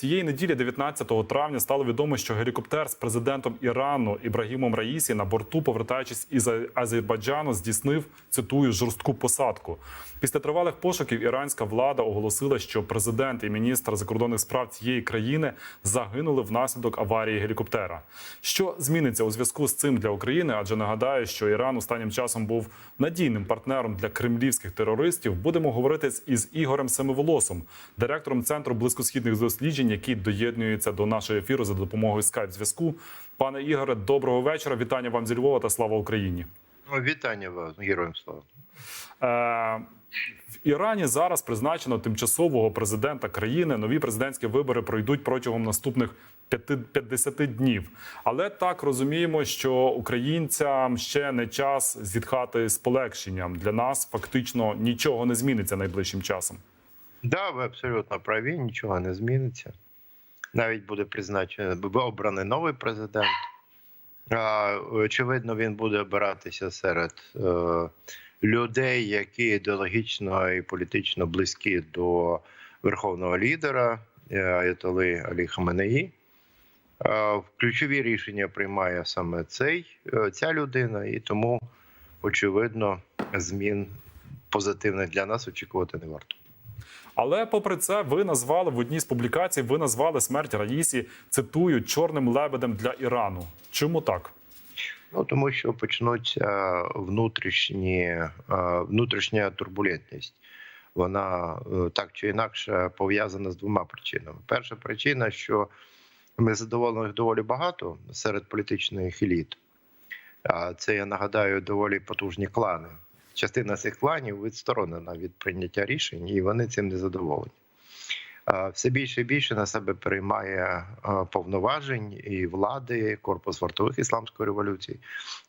Цієї неділі, 19 травня, стало відомо, що гелікоптер з президентом Ірану Ібрагімом Раїсі на борту, повертаючись із Азербайджану, здійснив цитую жорстку посадку. Після тривалих пошуків іранська влада оголосила, що президент і міністр закордонних справ цієї країни загинули внаслідок аварії гелікоптера. Що зміниться у зв'язку з цим для України? Адже нагадаю, що Іран останнім часом був надійним партнером для кремлівських терористів. Будемо говорити із Ігорем Семиволосом, директором центру близькосхідних досліджень, який доєднується до нашого ефіру за допомогою скайп зв'язку. Пане Ігоре, доброго вечора. Вітання вам зі Львова та слава Україні. Ну, Вітання вас, героям слава. Е, в Ірані зараз призначено тимчасового президента країни. Нові президентські вибори пройдуть протягом наступних п'яти- 50 днів. Але так розуміємо, що українцям ще не час зітхати з полегшенням. Для нас фактично нічого не зміниться найближчим часом. Да, ви абсолютно праві, нічого не зміниться. Навіть буде призначений буде обраний новий президент. Очевидно, він буде обиратися серед е, людей, які ідеологічно і політично близькі до верховного лідера е, Аятоли Алі Хаменеї. Ключові рішення приймає саме цей, е, ця людина, і тому, очевидно, змін позитивних для нас очікувати не варто. Але попри це, ви назвали в одній з публікацій, ви назвали смерть Раїсі цитую чорним лебедем для Ірану. Чому так? Ну тому що почнуться внутрішні е, внутрішня турбулентність. Вона е, так чи інакше пов'язана з двома причинами. Перша причина, що незадоволених доволі багато серед політичних еліт. Це я нагадаю доволі потужні клани. Частина цих кланів відсторонена від прийняття рішень, і вони цим не задоволені. Все більше і більше на себе переймає повноважень і влади корпус вартових ісламської революції,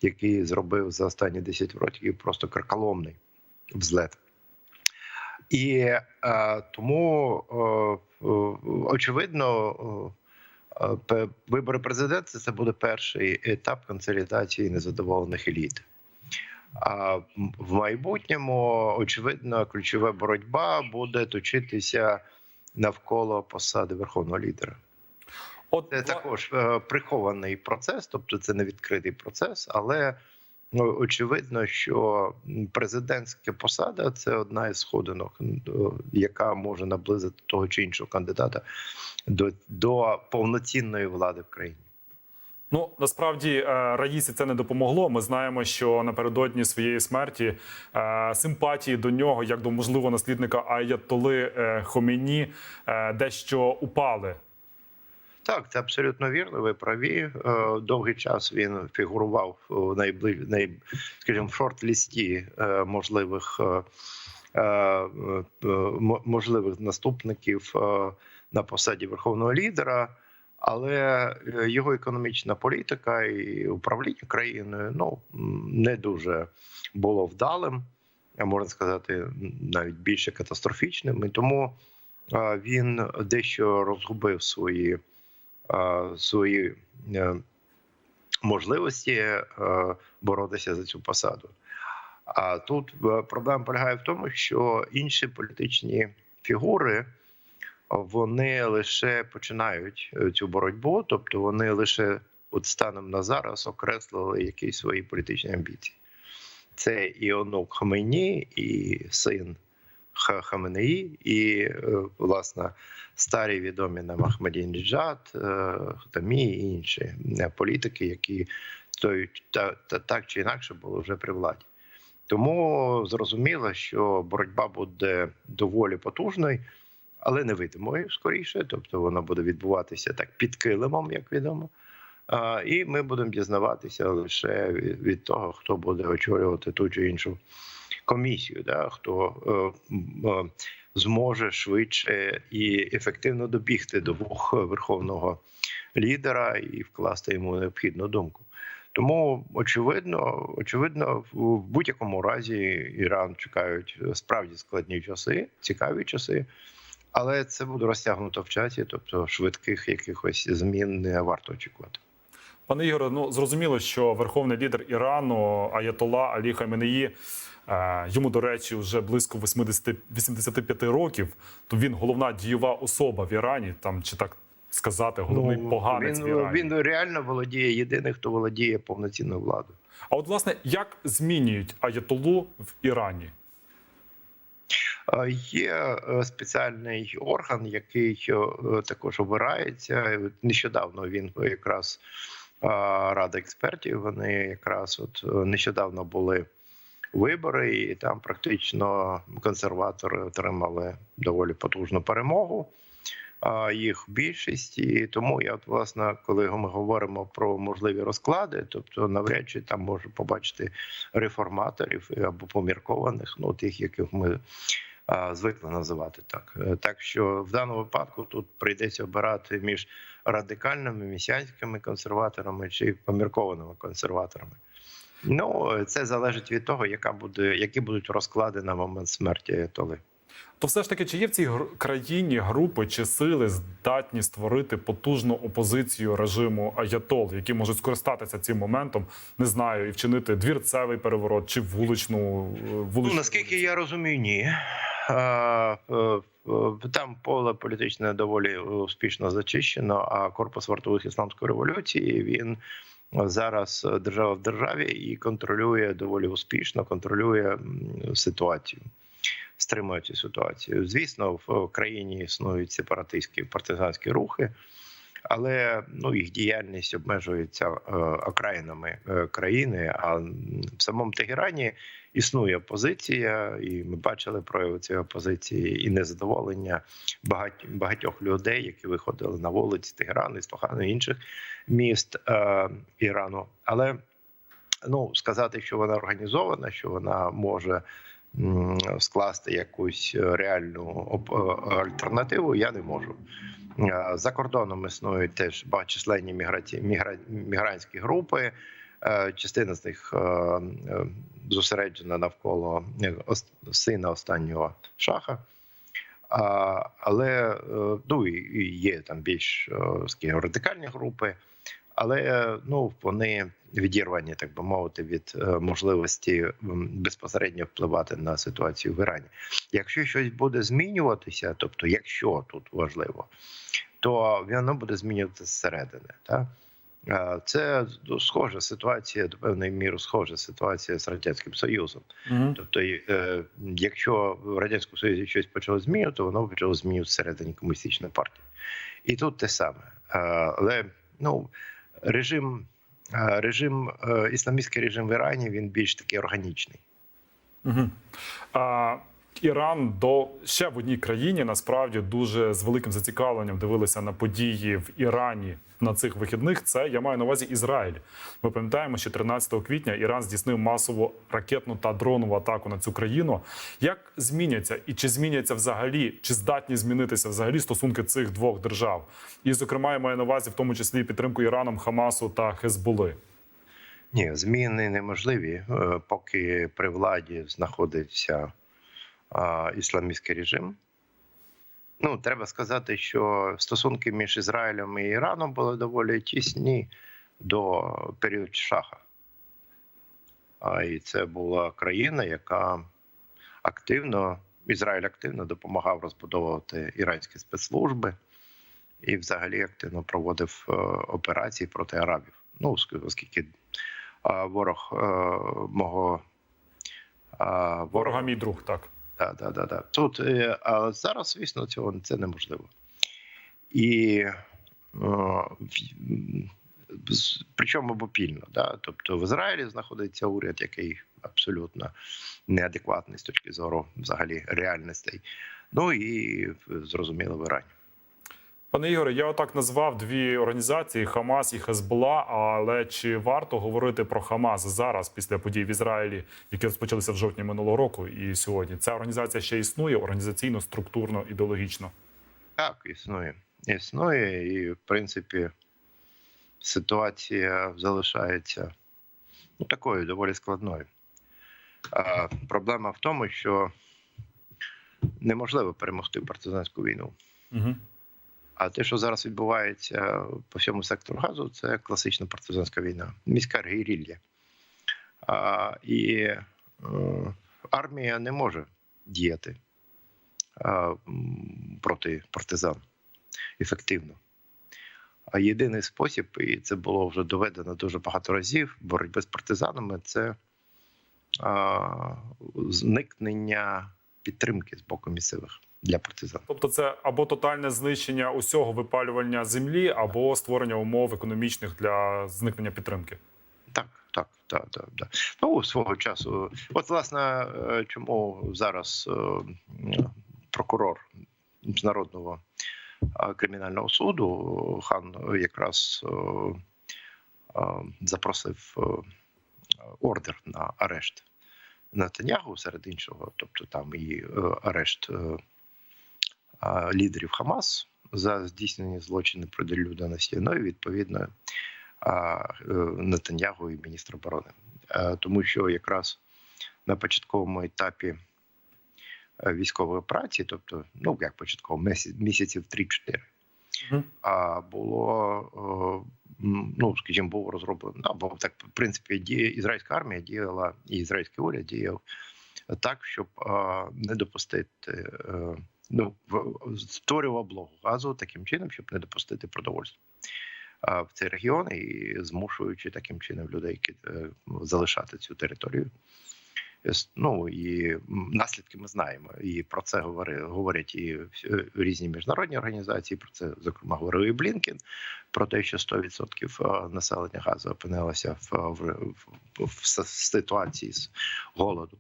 який зробив за останні 10 років просто карколомний взлет. І тому очевидно, вибори президента це буде перший етап консолідації незадоволених еліт. А в майбутньому, очевидно, ключова боротьба буде точитися навколо посади верховного лідера. От Це також е, прихований процес, тобто це не відкритий процес, але ну, очевидно, що президентська посада це одна із сходинок, яка може наблизити того чи іншого кандидата до, до повноцінної влади в країні. Ну насправді е, Раїсі це не допомогло. Ми знаємо, що напередодні своєї смерті е, симпатії до нього, як до можливо наслідника Аятоли е, Хомені, е, дещо упали. Так, це абсолютно вірно. Ви праві. Е, Довгий час він фігурував в найближ... най... скажімо, в шорт-лісті е, можливих е, е, е, мо- можливих наступників е, на посаді верховного лідера. Але е, його економічна політика і управління країною ну не дуже було вдалим, можна сказати, навіть більше катастрофічним. І тому він дещо розгубив свої свої е, можливості е, боротися за цю посаду. А тут проблема полягає в тому, що інші політичні фігури вони лише починають е, цю боротьбу, тобто вони лише от станом на зараз окреслили якісь свої політичні амбіції. Це і онук Хамені, і син Хаменеї, і е, власне старі відомі нам Ахмадінджад, Хатамі і інші е, політики, які той, та, та, так чи інакше були вже при владі. Тому зрозуміло, що боротьба буде доволі потужною, але невидимою скоріше. Тобто вона буде відбуватися так під килимом, як відомо. І ми будемо дізнаватися лише від того, хто буде очолювати ту чи іншу комісію, да, хто е, е, зможе швидше і ефективно добігти до вух верховного лідера і вкласти йому необхідну думку. Тому очевидно, очевидно, в будь-якому разі Іран чекають справді складні часи, цікаві часи, але це буде розтягнуто в часі, тобто швидких якихось змін не варто очікувати. Пане Ігоре, ну зрозуміло, що верховний лідер Ірану Аятола Алі Хаменеї Е, Йому, до речі, вже близько 80, 85 років. То він головна дієва особа в Ірані, там чи так сказати, головний поганець він, в Ірані. він реально володіє єдиний, хто володіє повноцінною владою. А от власне як змінюють аятолу в Ірані? Е, Є е, спеціальний орган, який е, також обирається. Нещодавно він якраз е, рада експертів. Вони якраз от е, нещодавно були вибори, і там практично консерватори отримали доволі потужну перемогу. Їх більшість, і тому я от власне, коли ми говоримо про можливі розклади, тобто навряд чи там можу побачити реформаторів або поміркованих, ну тих, яких ми звикли називати так. Е, Так що в даному випадку тут прийдеться обирати між радикальними місіанськими консерваторами чи поміркованими консерваторами. Ну це залежить від того, яка буде, які будуть розклади на момент смерті Аятоли. То все ж таки, чи є в цій країні групи чи сили здатні створити потужну опозицію режиму Аятол, які можуть скористатися цим моментом, не знаю, і вчинити двірцевий переворот чи вуличну е, вуличну Ну, наскільки я розумію, ні. Е, е, Там поле політичне доволі успішно зачищено. А корпус вартових ісламської революції він зараз держава в державі і контролює доволі успішно, контролює ситуацію. Стримує цю ситуацію. Звісно, в країні існують сепаратистські партизанські рухи, але ну їх діяльність обмежується е, окраїнами е, країни. А в самому Тегерані існує опозиція, і ми бачили прояви цієї опозиції і незадоволення багать, багатьох людей, які виходили на вулиці Тегерану, Ісфахану і інших міст е, Ірану. Але ну сказати, що вона організована, що вона може скласти якусь реальну е, альтернативу, я не можу. Е, За кордоном існують теж багаточисленні міграці... мігра... мігрантські групи. Е, Частина з них е, зосереджена навколо сина останнього шаха. Але ну і є там більш скажімо, радикальні групи, але ну вони відірвані, так би мовити, від е, можливості безпосередньо впливати на ситуацію в Ірані. Якщо щось буде змінюватися, тобто, якщо тут важливо, то воно буде змінюватися зсередини. Так? Е, Це схожа ситуація до певної міри, схожа ситуація з радянським союзом. Мгм. Тобто, е, якщо в радянському союзі щось почало змінювати, то воно почало змінювати всередині комуністичної партії. І тут те саме. Але ну режим, режим, е, ісламістський режим в Ірані він більш такий органічний. Угу. А, Іран до ще в одній країні насправді дуже з великим зацікавленням дивилися на події в Ірані на цих вихідних. Це я маю на увазі Ізраїль. Ми пам'ятаємо, що 13 квітня Іран здійснив масову ракетну та дронову атаку на цю країну. Як зміняться і чи зміняться взагалі, чи здатні змінитися взагалі стосунки цих двох держав? І, зокрема, я маю на увазі в тому числі підтримку Іраном Хамасу та Хезболи. Ні, зміни неможливі, е, поки при владі знаходиться а, ісламістський режим. Ну, треба сказати, що стосунки між Ізраїлем і Іраном були доволі тісні до періоду Шаха. А і це була країна, яка активно, Ізраїль активно допомагав розбудовувати іранські спецслужби і взагалі активно проводив е, операції проти арабів. Ну, оскільки а, ворог е, мого Ворога мій друг, так. Да, да, да, да. Тут е, а зараз, звісно, цього це неможливо. І е, причому обопільно. Да? Тобто в Ізраїлі знаходиться уряд, який абсолютно неадекватний з точки зору взагалі реальностей. Ну і зрозуміло в Ірані. Пане Ігоре, я отак назвав дві організації Хамас і Хезбола. Але чи варто говорити про Хамас зараз, після подій в Ізраїлі, які розпочалися в жовтні минулого року, і сьогодні ця організація ще існує організаційно, структурно, ідеологічно? Так, існує. Існує, і в принципі ситуація залишається ну, такою доволі складною. А, проблема в тому, що неможливо перемогти партизанську війну. Угу. А те, що зараз відбувається по всьому сектору газу, це класична партизанська війна, міська гірілля. А, і е, армія не може діяти е, проти партизан ефективно. А єдиний спосіб, і це було вже доведено дуже багато разів, боротьби з партизанами це а, зникнення підтримки з боку місцевих для партизан. Тобто, це або тотальне знищення усього випалювання землі, або створення умов економічних для зникнення підтримки. Так, так, так, так, так. Ну, свого часу. От, власне, е, чому зараз е, прокурор міжнародного е, кримінального суду хан якраз запросив ордер на арешт Натанягу, серед іншого, тобто там і арешт лідерів Хамас за здійснені злочини проти людяності. Ну і відповідно е, Нетаньягу і міністра оборони, Е, тому що якраз на початковому етапі е, військової операції, тобто, ну як початково, місяців 3-4, Мгм. а було, ну скажімо, було розроблено, або так, в принципі, діє ізраїльська армія діяла, і ізраїльський уряд діяв так, щоб не допустити. Е, Ну, створював блогу газу таким чином, щоб не допустити продовольства в цей регіон і змушуючи таким чином людей е, залишати цю територію. Ну і наслідки ми знаємо, і про це говорять і е, різні міжнародні організації. Про це зокрема говорив і Блінкен про те, що 100% е, населення газу опинилося в, в, в, в ситуації з голоду.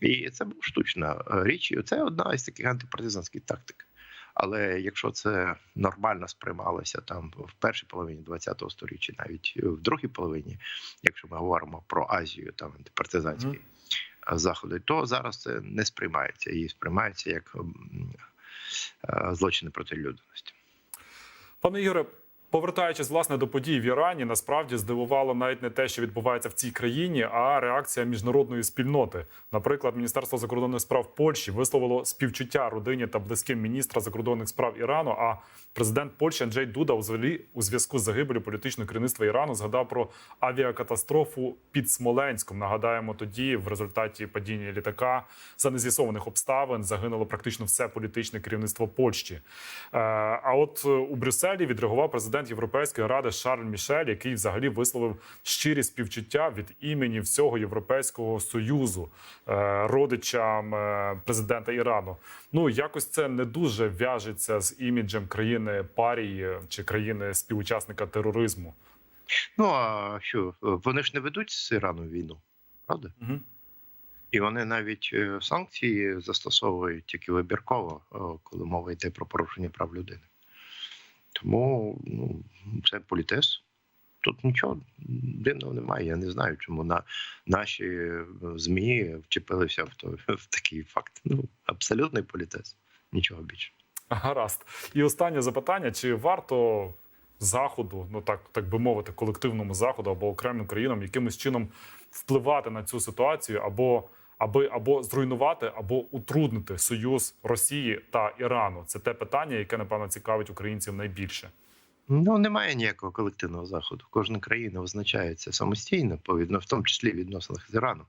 І це була штучна е, річ. І це одна із таких антипартизанських тактик. Але якщо це нормально сприймалося там в першій половині ХХ століття, навіть в другій половині, якщо ми говоримо про Азію, там антипартизанські е, заходи, то зараз це не сприймається і сприймається як е, злочини проти людяності. Пане Ігоре, повертаючись власне до подій в Ірані, насправді здивувало навіть не те, що відбувається в цій країні, а реакція міжнародної спільноти. Наприклад, Міністерство закордонних справ Польщі висловило співчуття родині та близьким міністра закордонних справ Ірану. А президент Польщі Анджей Дуда у зв'язку з загибелю політичного керівництва Ірану згадав про авіакатастрофу під Смоленськом. Нагадаємо, тоді в результаті падіння літака за нез'ясованих обставин загинуло практично все політичне керівництво Польщі. Е, А от е, у Брюсселі відреагував президент Європейської ради Шарль Мішель, який взагалі висловив щирі співчуття від імені всього Європейського союзу е, родичам е, президента Ірану. Ну якось це не дуже в'яжеться з іміджем країни парії чи країни співучасника тероризму. Ну а що вони ж не ведуть з Іраном війну, правда? Угу. І вони навіть е, санкції застосовують тільки вибірково, коли мова йде про порушення прав людини. Тому ну, це політез. Тут нічого дивного немає. Я не знаю, чому на наші е, змі вчепилися в, то, в такий факт. Ну, абсолютний політез. Нічого більше. Гаразд. І останнє запитання: чи варто заходу, ну так так би мовити, колективному заходу або окремим країнам якимось чином впливати на цю ситуацію, або аби або зруйнувати, або утруднити союз Росії та Ірану? Це те питання, яке напевно цікавить українців найбільше. Ну, немає ніякого колективного заходу. Кожна країна визначається самостійно, по відно- в тому числі в відносинах з Іраном.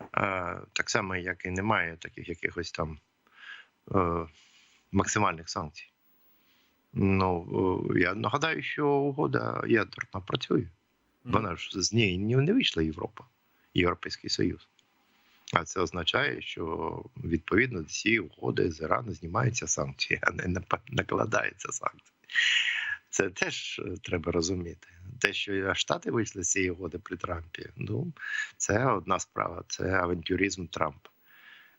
Е, так само, як і немає таких якихось там е, максимальних санкцій. Ну, е, я нагадаю, що угода ядерна працює. Вона ж з неї не не вийшла Європа, Європейський Союз. А це означає, що відповідно до цієї угоди з Ірану знімаються санкції, а не накладаються санкції. Це теж е, треба розуміти. Те, що Штати вийшли з цієї угоди при Трампі, ну це одна справа, це авантюризм Трампа.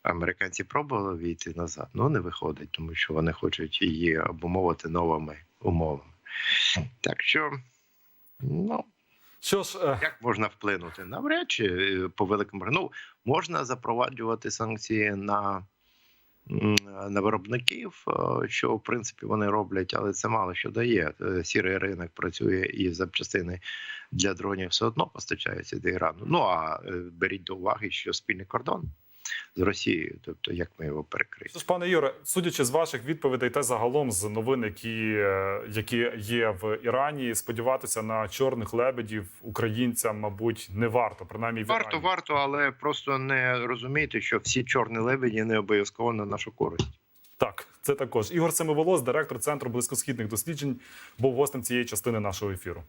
Американці пробували війти назад, ну не виходить, тому що вони хочуть її обумовити новими умовами. Так що, ну Що ж, е, як можна вплинути? Навряд чи е, по великому ну можна запроваджувати санкції на, на виробників, е, що в принципі вони роблять, але це мало що дає. Сірий ринок працює і запчастини для дронів все одно постачаються до Ірану. Ну а беріть до уваги, що спільний кордон з Росією. Тобто, як ми його перекриємо. Тож, пане Юре, судячи з ваших відповідей та загалом з новин, які, е, які є в Ірані, сподіватися на чорних лебедів українцям, мабуть, не варто. Принаймні в Варто, Ірані. варто, але просто не розуміти, що всі чорні лебеді не обов'язково на нашу користь. Так, це також Ігор Семиволос, директор центру близькосхідних досліджень, був гостем цієї частини нашого ефіру.